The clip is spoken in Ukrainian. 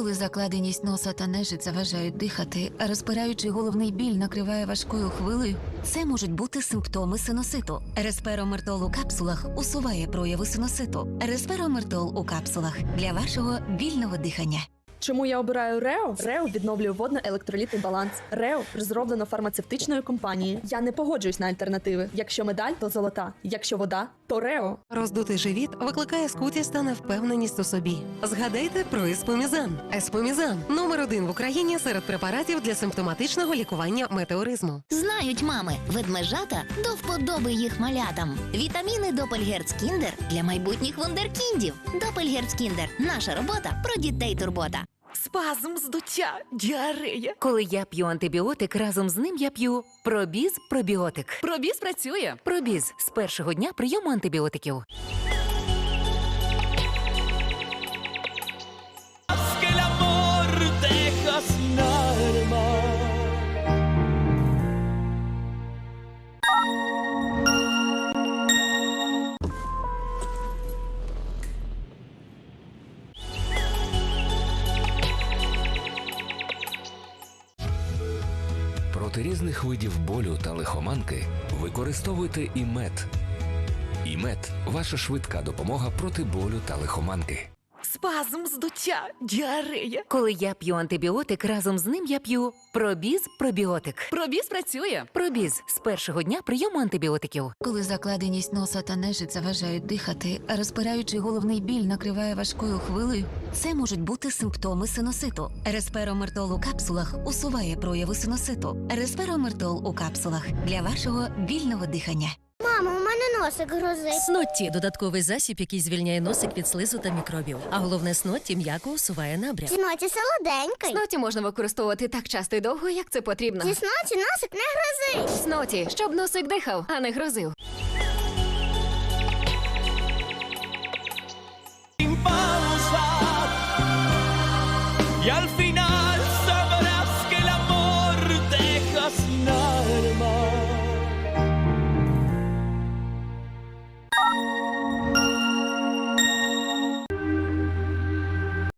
Коли закладеність носа та нежить заважають дихати, а розпираючий головний біль накриває важкою хвилею, це можуть бути симптоми синуситу. Респиромертол у капсулах усуває прояви синуситу. Респиромертол у капсулах для вашого вільного дихання. Чому я обираю Рео? Рео відновлює водно-електролітний баланс. Рео розроблено фармацевтичною компанією. Я не погоджуюсь на альтернативи. Якщо медаль, то золота. Якщо вода, то Рео. Роздутий живіт викликає скутість та невпевненість у собі. Згадайте про еспомізан. Еспомізан номер один в Україні серед препаратів для симптоматичного лікування метеоризму. Знають мами, ведмежата до вподоби їх малятам. Вітаміни Допельгерц Кіндер для майбутніх вундеркіндів. Допельгерц Кіндер – наша робота про дітей турбота. Спазм, здуття, діарея. Коли я п'ю антибіотик, разом з ним я п'ю пробіз пробіотик. Пробіз працює. Пробіз з першого дня прийому антибіотиків. Проти різних видів болю та лихоманки використовуйте імет. Імет ваша швидка допомога проти болю та лихоманки. Спазм, здуття, діарея. Коли я п'ю антибіотик, разом з ним я п'ю пробіз пробіотик. Пробіз працює. Пробіз з першого дня прийому антибіотиків. Коли закладеність носа та нежить заважають дихати, а розпираючий головний біль накриває важкою хвилею, це можуть бути симптоми синуситу. Респиромертол у капсулах усуває прояви синуситу. Респиромертол у капсулах для вашого вільного дихання. Носик грозить. Снотті додатковий засіб, який звільняє носик від слизу та мікробів. А головне снотті м'яко усуває набряк. Зіноті солоденький. Сноті можна використовувати так часто і довго, як це потрібно. Зі сноті носик не грозить. Сноті, щоб носик дихав, а не грозив. Y al